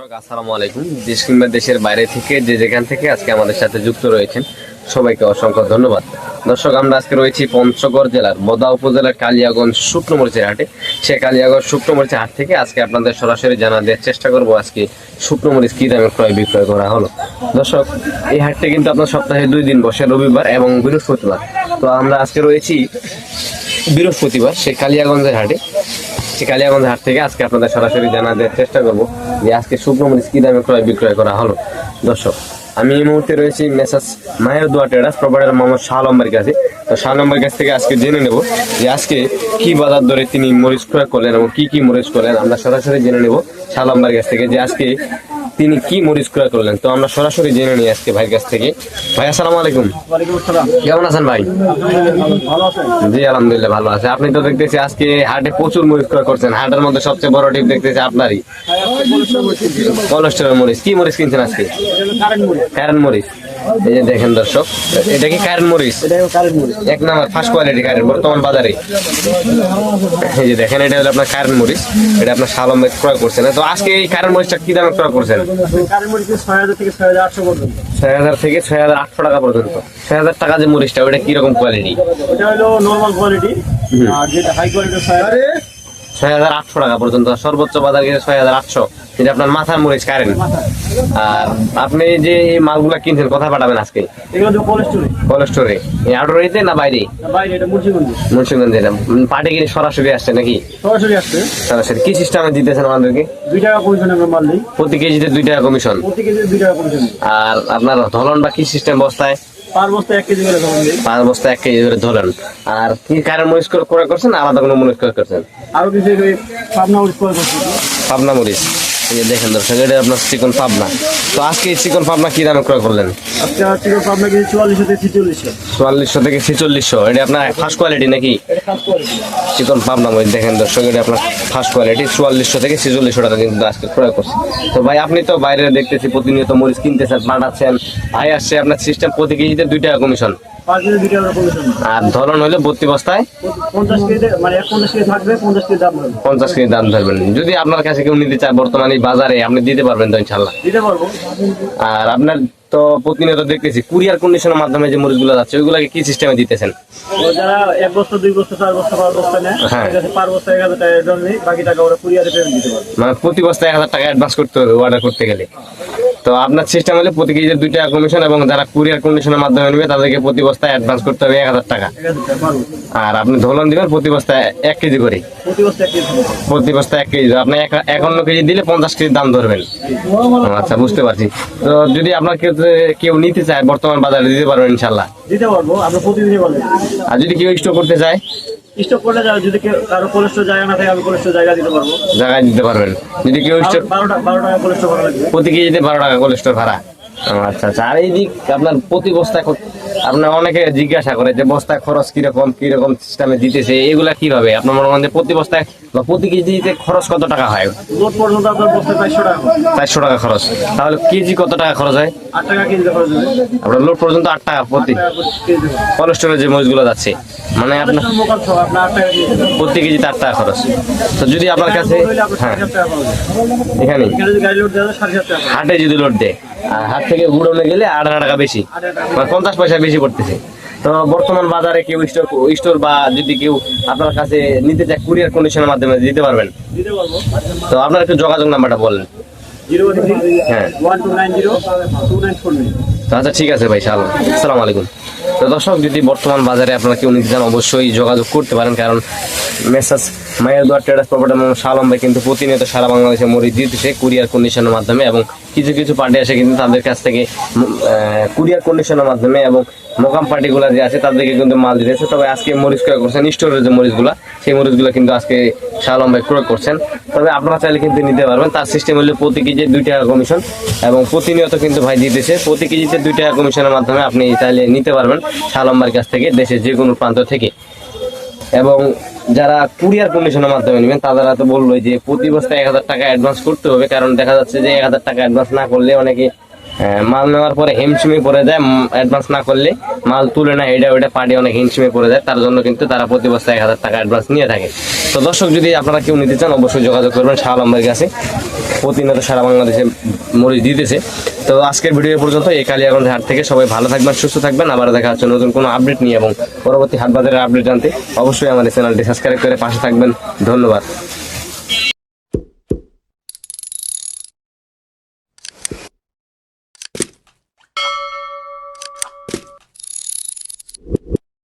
দর্শক, আসসালামু আলাইকুম। দেশ কিংবা দেশের বাইরে থেকে যে যেখান থেকে আজকে আমাদের সাথে যুক্ত রয়েছেন, সবাইকে অসংখ্য ধন্যবাদ। দর্শক, আমরা আজকে রয়েছি পঞ্চগড় জেলার মদা উপজেলার কালিয়াগঞ্জ শুকনোমরিচের হাটে। সে কালিয়াগঞ্জ শুকনোমরিচের হাট থেকে আজকে আপনাদের সরাসরি জানা দেওয়ার চেষ্টা করব আজকে শুকনোমরিচ কী দামে ক্রয় বিক্রয় করা হলো। দর্শক, এই হাটটি কিন্তু আপনার সপ্তাহে দুই দিন বসে, রবিবার এবং বৃহস্পতিবার। তো আমরা আজকে রয়েছি বৃহস্পতিবার, সে কালিয়াগঞ্জের হাটে। সে কালিয়াগঞ্জ হাট থেকে। আজকে আপনাদের সরাসরি জানা দেওয়ার চেষ্টা করব যে আজকে শুকনো মরিচ কী দামে ক্রয়, বিক্রয় করা হলো। দর্শক, আমি এই মুহূর্তে রয়েছি messrs Mayer Doa terrace provider Mohammad Shah আলম্বের কাছে। তো শাহ আলম্বের কাছ থেকে আজকে জেনে নেব যে আজকে কি বাজার দরে তিনি মরিচ ক্রয় করলেন এবং কি কি মরিচ করলেন। আমরা সরাসরি জেনে নেব শাহ লম্বার কাছ থেকে যে আজকে তিনি কি মরিচ ক্রয় করলেন? তো আমরা সরাসরি জেনে নিই আজকে ভাইয়ের কাছ থেকে। ভাই আসসালামু আলাইকুম। কেমন আছেন ভাই? জি আলহামদুলিল্লাহ ভালো আছে। আপনি তো দেখতেছি আজকে হাটে প্রচুর মরিচ ক্রয় করছেন। হাটের মধ্যে সবচেয়ে বড় টিপ দেখতেছি আপনারই। কলেস্ট্রল মরিচ। কি মরিচ কিনছেন আজকে? কারেন্ট মরিচ। এই যে দেখেন দর্শক এটা কি কারেন্ট মরিচ? এক নাম্বার ফার্স্ট কোয়ালিটি কারেন্ট বর্তমান বাজারে। এই যে দেখেন এটা হলো আপনার কারেন্ট মরিচ। এটা আপনার সালম ক্রয় করছেন। তো আজকে এই কারেন্ট মরিচটা কি দামে ক্রয় করছেন? ছয় হাজার থেকে ছয় হাজার আটশো টাকা পর্যন্ত। ছয় হাজার টাকা যে মরিচটা ওটা কীরকম কোয়ালিটি এটা হলো নর্মাল কোয়ালিটি আর যেটা হাই কোয়ালিটি ছয় হাজার আটশো টাকা পর্যন্ত সর্বোচ্চ বাজার গেছে ছয় হাজার আটশো। যেটা আপনার মাথার মরিচ কারেন্ট আর আপনি যে এই মালগুলা কিনছেন কথা পাঠাবেন আজকে। কোল্ড স্টোরে এই আউটডোরিতে না বাইরে? বাইরে এটা মুন্সিগঞ্জে। পাটে কিনে সরাসরি আসছে নাকি? সরাসরি আসছে। সরাসরি। কি সিস্টেমে দিতেছেন আমাদেরকে? দুই টাকা কমিশন আমরা মাল নেই। প্রতি কেজিতে দুই টাকা কমিশন প্রতি কেজি দুই টাকা কমিশন আর আপনার ধলন বা কি সিস্টেম বস্তায়? পার বস্তা এক কেজি করে ধরুন পাঁচ বস্তা এক কেজি করে ধরেন। আর কি কারণ মরিচ করে করে করছেন? আলাদা কোনো মরিচ করে করছেন? আরও কিছু পাবনা মরিচ পাবনা মরিচ। এই দেখেন দর্শক এটা আপনার চিকন পাবনা। তো আজকে এই চিকন পাবনা কি দামে ক্রয় করলেন? আজকে চিকেন পাবনা চুয়াল্লিশশো থেকে ছিচল্লিশশো? চুয়াল্লিশশো থেকে ছেচল্লিশশো। এটা আপনার ফার্স্ট কোয়ালিটি নাকি? এটা খাস কোয়ালিটি চিকন পাবনা মরিচ দেখেন দর্শক এটা আপনার ফার্স্ট কোয়ালিটি চুয়াল্লিশশো থেকে ছেচল্লিশশো টাকা কিন্তু আজকে ক্রয় করছে। তো ভাই আপনি তো বাইরে দেখতেছি প্রতিনিয়ত মরিচ কিনতেছেন পাঠাচ্ছেন ভাই আসছে আপনার সিস্টেম প্রতি কেজিতে দুই টাকা কমিশন আর ধরন হইলে ভর্তি বস্তায়? পঞ্চাশ কেজি মানে পঞ্চাশ কেজি দাম ধরবেন। যদি আপনার কাছে কেউ নিতে চায় বর্তমানে বাজারে আপনি দিতে পারবেন তো ইনশাল্লাহ দিতে পারব। আর আপনার তো প্রতিনিয়ত দেখতেছি কুরিয়ার কন্ডিশনের মাধ্যমে যে মরিচগুলো যাচ্ছে ওইগুলোকে কি সিস্টেমে দিতেছেন? ও যারা এক বস্তা দুই বস্তা চার বস্তা পাঁচ বস্তা নেয় হ্যাঁ। পার বস্তা এক হাজার টাকা বাকি টাকা ওরা কুরিয়ারে পেমেন্ট দিতে পারবে। মানে প্রতি বস্তা এক হাজার টাকা অ্যাডভান্স করতে হবে অর্ডার করতে গেলে। তো আপনার সিস্টেম হলে প্রতি কেজিতে দুই টাকা কমিশন এবং যারা কুরিয়ার কন্ডিশনের মাধ্যমে নেবে তাদেরকে প্রতি বস্তায় অ্যাডভান্স করতে হবে এক হাজার টাকা। আর আপনি ধরন দিবেন প্রতি বস্তায় এক কেজি করে। প্রতি বস্তা এক কেজি। বস্তায় এক কেজি। আপনি এক- একান্ন কেজি দিলে পঞ্চাশ কেজির দাম ধরবেন। আচ্ছা বুঝতে পারছি। তো যদি আপনার কেউ কেউ নিতে চায় বর্তমান বাজারে দিতে পারবেন ইনশাল্লাহ দিতে পারব প্রতিদিনই আর যদি কেউ স্টোর করতে চায়? স্টক করলে যাবে যদি কেউ কারও কোলেস্ট্রল জায়গা না থাকে আমি কোলেস্ট্রল জায়গা দিতে পারব। দিতে পারবেন। যদি কেউ স্টক বারো টাকা বারো টাকা কোলেস্ট্রল ভাড়া লাগবে। প্রতি কেজিতে বারো টাকা ভাড়া। আচ্ছা আচ্ছা। আর এই দিক আপনার প্রতি বস্তায় আপনার অনেকে জিজ্ঞাসা করে যে বস্তায় খরচ কীরকম কীরকম সিস্টেমে দিতেছে এগুলা কীভাবে? আপনার মনে করেন যে প্রতি বস্তায় বা প্রতি কেজিতে খরচ কত টাকা হয়? লোড পর্যন্ত আপনার বস্তা চারশো টাকা। চারশো টাকা খরচ। তাহলে কেজি কত টাকা খরচ হয়? আট টাকা কেজি খরচ হবে আপনার লোড পর্যন্ত আট টাকা প্রতি। স্টোরে যে মরিচগুলো যাচ্ছে মানে আপনার প্রতি কেজিতে আট টাকা খরচ। তো যদি আপনার কাছে হ্যাঁ এখানে। হাটে যদি লোড দেয় আর হাট থেকে গুড়নে গেলে আট হাজার টাকা বেশি। মানে পঞ্চাশ পয়সা বেশি। পড়তেছে তো বর্তমান বাজারে কেউ স্টোর স্টোর বা যদি কেউ আপনার কাছে নিতে চায় কুরিয়ার কন্ডিশনের মাধ্যমে দিতে পারবেন। তো আপনার একটু যোগাযোগ নাম্বারটা বলেন। হ্যাঁ। আচ্ছা ঠিক আছে ভাই সালাম আসসালামু আলাইকুম। দর্শক, যদি বর্তমান বাজারে আপনারা কেউ নিতে চান, অবশ্যই যোগাযোগ করতে পারেন, কারণ মেসাজ মায়ের দোয়ার ট্রেডার্স প্রপার্টি এবং শালম ভাই কিন্তু প্রতিনিয়ত সারা বাংলাদেশে মরিচ দিতেছে কুরিয়ার কন্ডিশনের মাধ্যমে এবং কিছু কিছু পার্টি আসে কিন্তু তাদের কাছ থেকে কুরিয়ার কন্ডিশনের মাধ্যমে এবং মোকাম পার্টিগুলো যে আছে তাদেরকে কিন্তু মাল দিতেছে। তবে আজকে মরিচ ক্রয় করছেন স্টোরের যে মরিচগুলো, সেই মরিচগুলো কিন্তু আজকে শালম ভাই ক্রয় করছেন। তবে আপনারা চাইলে কিন্তু নিতে পারবেন। তার সিস্টেম হলে প্রতি কেজি দুই টাকা কমিশন এবং প্রতিনিয়ত কিন্তু ভাই দিতেছে। প্রতি কেজিতে দুই টাকা কমিশনের মাধ্যমে আপনি চাইলে নিতে পারবেন শালম্বার কাছ থেকে, দেশের যে কোনো প্রান্ত থেকে। এবং যারা কুরিয়ার কন্ডিশনের মাধ্যমে নেবেন তারা তো বলল যে প্রতি বস্তায় এক হাজার টাকা অ্যাডভান্স করতে হবে। কারণ দেখা যাচ্ছে যে এক হাজার টাকা অ্যাডভান্স না করলে অনেকে হ্যাঁ, মাল নেওয়ার পরে হিমশিমি পড়ে যায় অ্যাডভান্স না করলে মাল তুলে না এটা ওইটা পার্টি অনেক হিমশিমি পড়ে যায়, তার জন্য কিন্তু তারা প্রতি বছর এক হাজার টাকা অ্যাডভান্স নিয়ে থাকে। তো দর্শক, যদি আপনারা কেউ নিতে চান, অবশ্যই যোগাযোগ করবেন শাহলম্বের কাছে। প্রতিনিয়ত সারা বাংলাদেশে মরিচ দিতেছে। তো আজকের ভিডিও পর্যন্ত এই কালিয়াগঞ্জ হাট থেকে সবাই ভালো থাকবেন, সুস্থ থাকবেন। আবার দেখা হচ্ছে নতুন কোনো আপডেট নিয়ে এবং পরবর্তী হাট বাজারের আপডেট জানতে অবশ্যই আমাদের চ্যানেলটি সাবস্ক্রাইব করে পাশে থাকবেন। ধন্যবাদ।